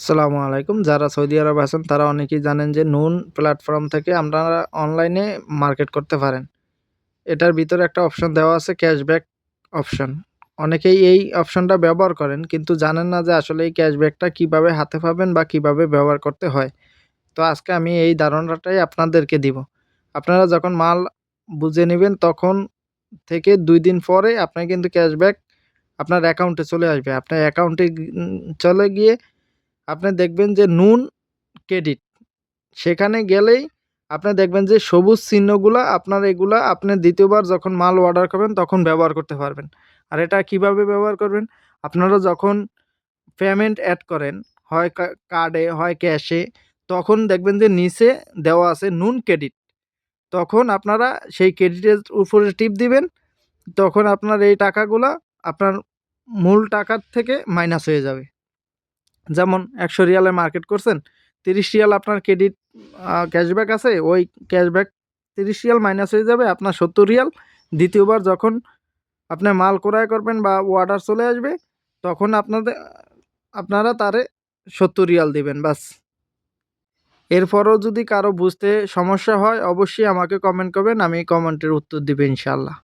আসসালামু আলাইকুম। যারা সৌদি আরব আছেন, তারা অনেকেই জানেন যে নুন প্ল্যাটফর্ম থেকে আপনারা অনলাইনে মার্কেট করতে পারেন। এটার ভিতরে একটা অপশন দেওয়া আছে, ক্যাশব্যাক অপশন। অনেকেই এই অপশনটা ব্যবহার করেন, কিন্তু জানেন না যে আসলে এই ক্যাশব্যাকটা কীভাবে হাতে পাবেন বা কীভাবে ব্যবহার করতে হয়। তো আজকে আমি এই ধারণাটাই আপনাদেরকে দিব। আপনারা যখন মাল বুঝে নেবেন, তখন থেকে দুই দিন পরে আপনার কিন্তু ক্যাশব্যাক আপনার অ্যাকাউন্টে চলে আসবে। আপনার অ্যাকাউন্টে চলে গিয়ে আপনি দেখবেন যে নুন ক্রেডিট সেখানে গেলেই আপনি দেখবেন যে সবুজ চিহ্নগুলা আপনার এগুলা আপনি দ্বিতীয়বার যখন মাল অর্ডার করবেন তখন ব্যবহার করতে পারবেন। আর এটা কীভাবে ব্যবহার করবেন? আপনারা যখন পেমেন্ট অ্যাড করেন, হয় কার্ডে হয় ক্যাশে তখন দেখবেন যে নিচে দেওয়া আছে নুন ক্রেডিট তখন আপনারা সেই ক্রেডিটের উপরে টিপ দিবেন, তখন আপনার এই টাকাগুলা আপনার মূল টাকার থেকে মাইনাস হয়ে যাবে। যেমন একশো রিয়ালে মার্কেট করছেন, তিরিশ রিয়াল আপনার ক্রেডিট ক্যাশব্যাক আছে, ওই ক্যাশব্যাক তিরিশ রিয়াল মাইনাস হয়ে যাবে আপনার সত্তর রিয়াল। দ্বিতীয়বার যখন আপনি মাল ক্রয় করবেন বা অর্ডার চলে আসবে, তখন আপনাদের, আপনারা তারে সত্তর রিয়াল দিবেন বাস এরপরও যদি কারও বুঝতে সমস্যা হয়, অবশ্যই আমাকে কমেন্ট করবেন, আমি কমেন্টের উত্তর দিবে ইনশাল্লাহ